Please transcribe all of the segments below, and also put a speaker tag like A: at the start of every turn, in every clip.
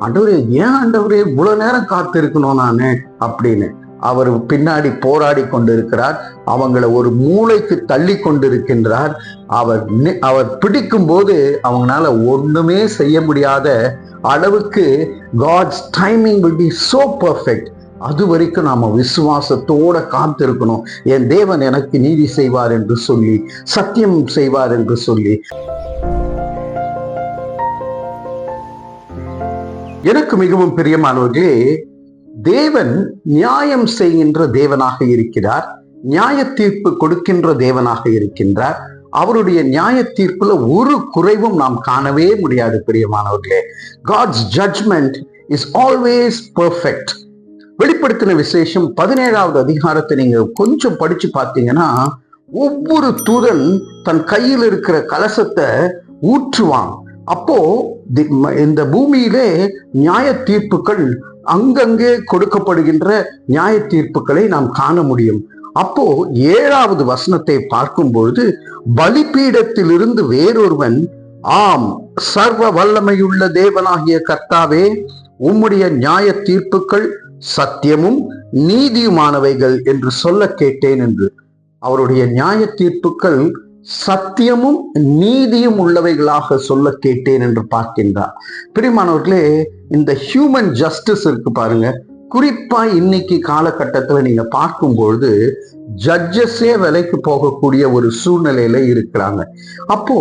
A: ஆண்டவரே ஏன் ஆண்டவரே இவ்வளவு நேரம் காத்திருக்கணும் நானு? அப்படின்னு அவர் பின்னாடி போராடி கொண்டிருக்கிறார். அவங்கள ஒரு மூளைக்கு தள்ளி கொண்டிருக்கின்றார். அவர் அவர் பிடிக்கும் போது அவங்களால ஒண்ணுமே செய்ய முடியாத அளவுக்கு God's timing will be so perfect அது வரைக்கும் நாம விசுவாசத்தோட காத்திருக்கணும். என் தேவன் எனக்கு நீதி செய்வார் என்று சொல்லி சத்தியம் செய்வார் என்று சொல்லி. எனக்கு மிகவும் பிரியமானவர்களே தேவன் நியாயம் செய்கின்ற தேவனாக இருக்கிறார் நியாய தீர்ப்பு கொடுக்கின்ற தேவனாக இருக்கின்றார். அவருடைய நியாய தீர்ப்புல ஒரு குறைவும் நாம் காணவே முடியாது பிரியமானவர்களே. God's judgement is always perfect வெளிப்படுத்தின விசேஷம் பதினேழாவது அதிகாரத்தை நீங்க கொஞ்சம் படிச்சு பார்த்தீங்கன்னா ஒவ்வொரு தூதன் தன் கையில் இருக்கிற கலசத்தை ஊற்றுவான். அப்போ தி- இந்த பூமியிலே நியாய தீர்ப்புகள் அங்கங்கே கொடுக்கப்படுகின்ற நியாய தீர்ப்புகளை நாம் காண முடியும். அப்போ ஏழாவது வசனத்தை பார்க்கும் பொழுது பலிபீடத்திலிருந்து வேறொருவன் ஆம் சர்வ வல்லமையுள்ள தேவனாகிய கர்த்தாவே உம்முடைய நியாய தீர்ப்புகள் சத்தியமும் நீதியுமானவைகள் என்று சொல்ல கேட்டேன் என்று. அவருடைய நியாய தீர்ப்புகள் சத்தியமும் நீதியும் உள்ளவைகளாக சொல்ல கேட்டேன் என்று பார்க்கின்றார். பிரிமானவர்களே இந்த ஹியூமன் ஜஸ்டிஸ் இருக்கு பாருங்க. குறிப்பா இன்னைக்கு காலகட்டத்துல நீங்க பார்க்கும்பொழுது ஜட்ஜஸே விலைக்கு போகக்கூடிய ஒரு சூழ்நிலையில இருக்கிறாங்க. அப்போ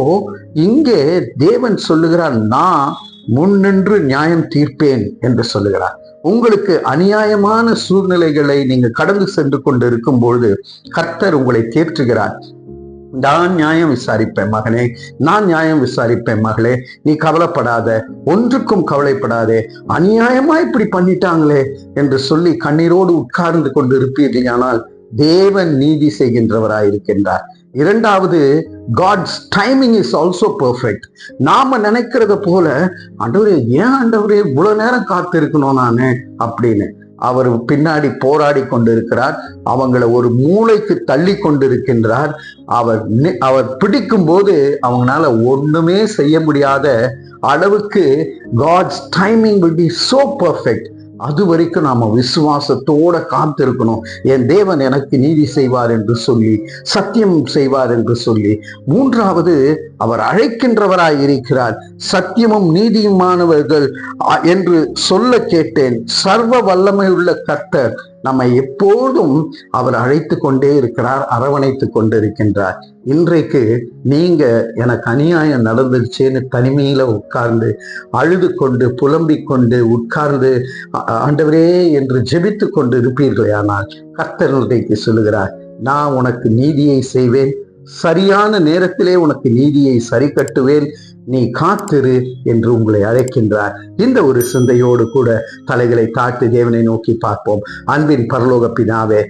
A: இங்கே தேவன் சொல்லுகிறார் நான் முன்னின்று நியாயம் தீர்ப்பேன் என்று சொல்லுகிறார். உங்களுக்கு அநியாயமான சூழ்நிலைகளை நீங்க கடந்து சென்று கொண்டு இருக்கும் பொழுது கர்த்தர் உங்களை தேற்றுகிறார். நான் நியாயம் விசாரிப்பேன் மகனே. நான் நியாயம் விசாரிப்பேன் மகளே. நீ கவலைப்படாத. ஒன்றுக்கும் கவலைப்படாதே. அநியாயமா இப்படி பண்ணிட்டாங்களே என்று சொல்லி கண்ணீரோடு உட்கார்ந்து கொண்டு இருப்பீர்களானால் தேவன் நீதி செய்கின்றவராயிருக்கின்றார். இரண்டாவது God's timing is also perfect நாம நினைக்கிறத போல ஆண்டவரே ஏன் ஆண்டவரே இவ்வளவு நேரம் காத்திருக்கணும் நானு? அப்படின்னு. அவர் பின்னாடி போராடி கொண்டிருக்கிறார். அவங்கள ஒரு மூளைக்கு தள்ளி கொண்டிருக்கின்றார். அவர் நி- அவர் பிடிக்கும் போது அவங்களால ஒண்ணுமே செய்ய முடியாத அளவுக்கு God's timing will be so perfect அது வரைக்கும் நாம விசுவாசத்தோட காத்திருக்கணும். என் தேவன் எனக்கு நீதி செய்வார் என்று சொல்லி சத்தியம் செய்வார் என்று சொல்லி மூன்றாவது அவர் அழைக்கின்றவராய் இருக்கிறார். சத்தியமும் நீதியுமானவர்கள் என்று சொல்ல கேட்டேன். சர்வ வல்லமை உள்ள கர்த்தர் நம்மை எப்போதும் அவர் அழைத்து கொண்டே இருக்கிறார் அரவணைத்து கொண்டிருக்கின்றார். இன்றைக்கு நீங்க எனக்கு அநியாயம் நடந்துருச்சேன்னு தனிமையில உட்கார்ந்து அழுது கொண்டு புலம்பிக் கொண்டு உட்கார்ந்து ஆண்டவரே என்று ஜெபித்து கொண்டு இருப்பீர்களே ஆனால் கர்த்தர் இன்றைக்கு சொல்லுகிறார் நான் உனக்கு நீதியை செய்வேன் சரியான நேரத்திலே உனக்கு நீதியை சரி கட்டுவேன் நீ காத்திரு என்று உங்களை அழைக்கின்றார். இந்த ஒரு சிந்தையோடு கூட தலைகளை தாழ்த்து தேவனை நோக்கி பார்ப்போம். அன்பின் பரலோக பிதாவே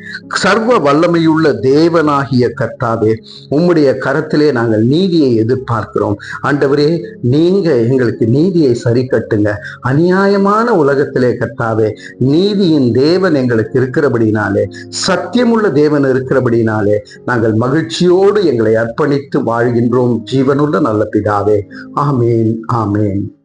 A: சர்வ வல்லமையுள்ள தேவனாகிய கர்த்தாவே உம்முடைய கரத்திலே நாங்கள் நீதியை எதிர்பார்க்கிறோம். ஆண்டவரே நீங்க எங்களுக்கு நீதியை சரி கட்டுங்க. அநியாயமான உலகத்திலே கர்த்தாவே நீதியின் தேவன் எங்களுக்கு இருக்கிறபடினாலே சத்தியமுள்ள தேவன் இருக்கிறபடினாலே நாங்கள் மகிழ்ச்சியோடு எங்களை அர்ப்பணித்து வாழ்கின்றோம். ஜீவனுள்ள நல்ல பிதாவே आमीन आमीन